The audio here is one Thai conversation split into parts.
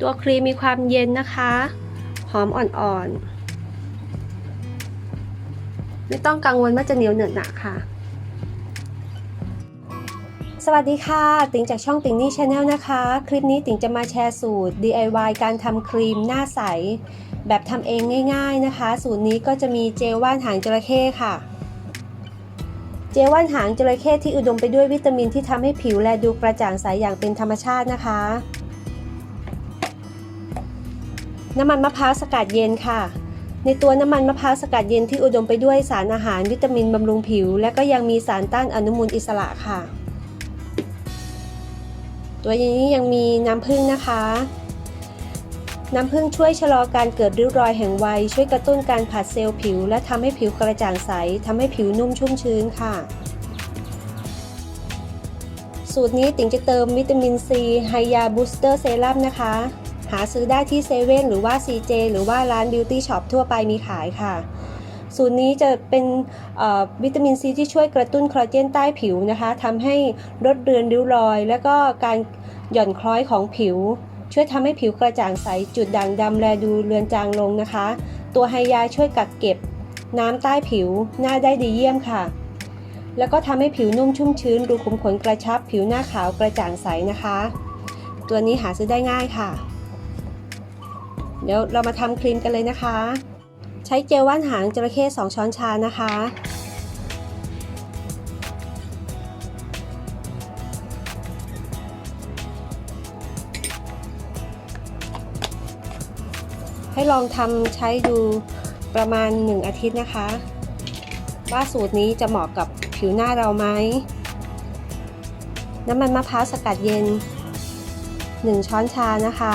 ตัวครีมมีความเย็นนะคะ หอมอ่อนๆ ไม่ต้องกังวลว่าจะเหนียวเหนอะหนะค่ะ สวัสดีค่ะ ติ๋งจากช่องติ๋งนี่ชาแนลนะคะ คลิปนี้ติ๋งจะมาแชร์สูตร DIY การทำครีมหน้าใส แบบทำเองง่าย ๆนะคะ สูตรนี้ก็จะมีเจลว่านหางจระเข้ค่ะเจลว่านหางจระเข้ที่อุดมไปด้วยวิตามินที่ทำให้ผิวแลดูกระจ่างใสอย่างเป็นธรรมชาตินะคะ น้ำมันมะพร้าวสกัดเย็นค่ะ ในตัวน้ำมันมะพร้าวสกัดเย็นที่อุดมไปด้วยสารอาหารวิตามินบำรุงผิว และก็ยังมีสารต้านอนุมูลอิสระค่ะ ตัวนี้ยังมีน้ำผึ้งนะคะ น้ำผึ้งช่วยชะลอการเกิดริ้วรอยแห่งวัย ช่วยกระตุ้นการผัดเซลล์ผิว และทำให้ผิวกระจ่างใสทำให้ผิวนุ่มชุ่มชื้นค่ะสูตรนี้ติ๋งจะเติมวิตามินซีไฮยาบูสเตอร์เซรั่มนะคะ หาซื้อได้ที่เซเว่นหรือว่า CJ หรือว่าร้านบิวตี้ช็อปทั่วไปมีขายค่ะ สูตรนี้จะเป็นวิตามินซีที่ช่วยกระตุ้นคอลลาเจนใต้ผิวนะคะทำให้ลดเรือนริ้วรอย และก็การหย่อนคล้อยของผิว ช่วยทำให้ผิวกระจ่างใสจุดด่างดำแลดูเรือนจางลงนะคะ ตัวไฮยาช่วยกักเก็บน้ำใต้ผิวหน้าได้ดีเยี่ยมค่ะ แล้วก็ทำให้ผิวนุ่มชุ่มชื้นรูขุมขนกระชับ ผิวหน้าขาวกระจ่างใสนะคะ ตัวนี้หาซื้อได้ง่ายค่ะ เดี๋ยวเรามาทำครีมกันเลยนะคะ ใช้เจลว่านหางจระเข้2ช้อนชานะคะ ให้ลองทำใช้ดูประมาณ 1 อาทิตย์นะคะ ว่าสูตรนี้จะเหมาะกับผิวหน้าเราไหม น้ำมันมะพร้าวสกัดเย็น 1 ช้อนชานะคะ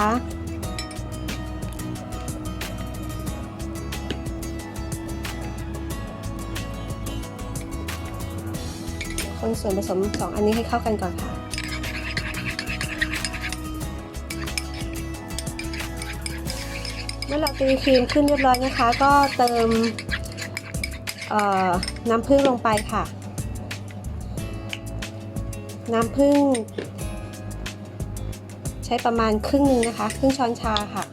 คนส่วนผสม 2 อันนี้ให้เข้ากันก่อนค่ะ เมื่อเราตีครีมขึ้นเรียบร้อยนะคะ ก็เติมน้ำผึ้งลงไปค่ะ น้ำผึ้งใช้ประมาณครึ่งนึงนะคะ ครึ่งช้อนชาค่ะ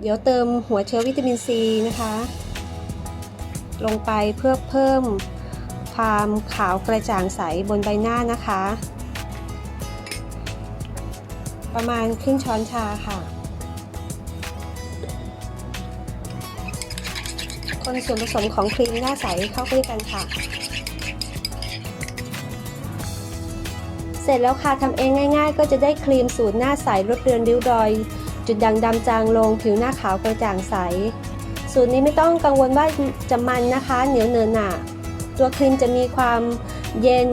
เดี๋ยวเติมหัวเชื้อวิตามินซีนะคะ ลงไปเพื่อเพิ่มความขาวกระจ่างใสบนใบหน้านะคะ ประมาณครึ่งช้อนชาค่ะ คนส่วนผสมของครีมหน้าใสเข้าด้วยกันค่ะ เสร็จแล้วค่ะทำเองง่าย ๆ ก็จะได้ครีมสูตรหน้าใสลดเรือนริ้วรอย จุดด่างดำจางลง ผิวหน้าขาวกระจ่างใส สูตรนี้ไม่ต้องกังวลว่าจะมันนะคะ เหนียวเนินหนาตัวครีมจะมีความเย็น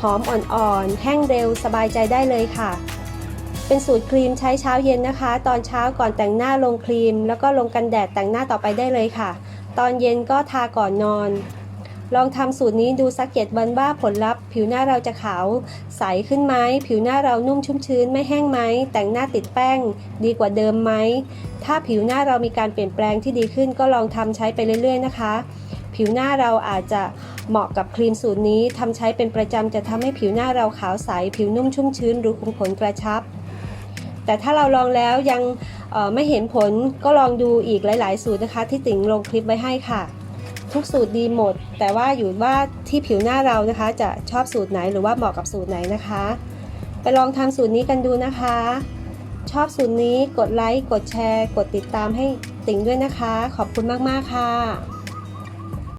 หอมอ่อนๆ แห้งเร็วสบายใจได้เลยค่ะ เป็นสูตรครีมใช้เช้าเย็นนะคะ ตอนเช้าก่อนแต่งหน้าลงครีม แล้วก็ลงกันแดดแต่งหน้าต่อไปได้เลยค่ะ ตอนเย็นก็ทาก่อนนอน ลองทำสูตรนี้ดูสักเจ็ดวันว่าผลลัพธ์ ผิวหน้าเราจะขาวใสขึ้นไหมผิวหน้าเรานุ่มชุ่มชื้นไม่แห้งไหมแต่งหน้าติดแป้ง ดีกว่าเดิมไหมถ้าผิวหน้าเรามีการเปลี่ยนแปลงที่ดีขึ้นก็ลองทำใช้ไปเรื่อยๆนะคะ ผิวหน้าเราอาจจะเหมาะกับครีมสูตรนี้ทำใช้เป็นประจำจะทำให้ผิวหน้าเราขาวใส ผิวนุ่มชุ่มชื้นรูขุมขนกระชับ แต่ถ้าเราลองแล้วยังไม่เห็นผลก็ลองดูอีกหลาย ๆ สูตรนะคะ ที่ติ๋งลงคลิปไว้ให้ค่ะ ทุกสูตรดีหมด แต่ว่าอยู่ว่าที่ผิวหน้าเรานะคะ จะชอบสูตรไหนหรือว่าเหมาะกับสูตรไหนนะคะ ไปลองทำสูตรนี้กันดูนะคะ ชอบสูตรนี้กดไลค์กดแชร์ กดติดตามให้ติ่งด้วยนะคะ ขอบคุณมากๆค่ะ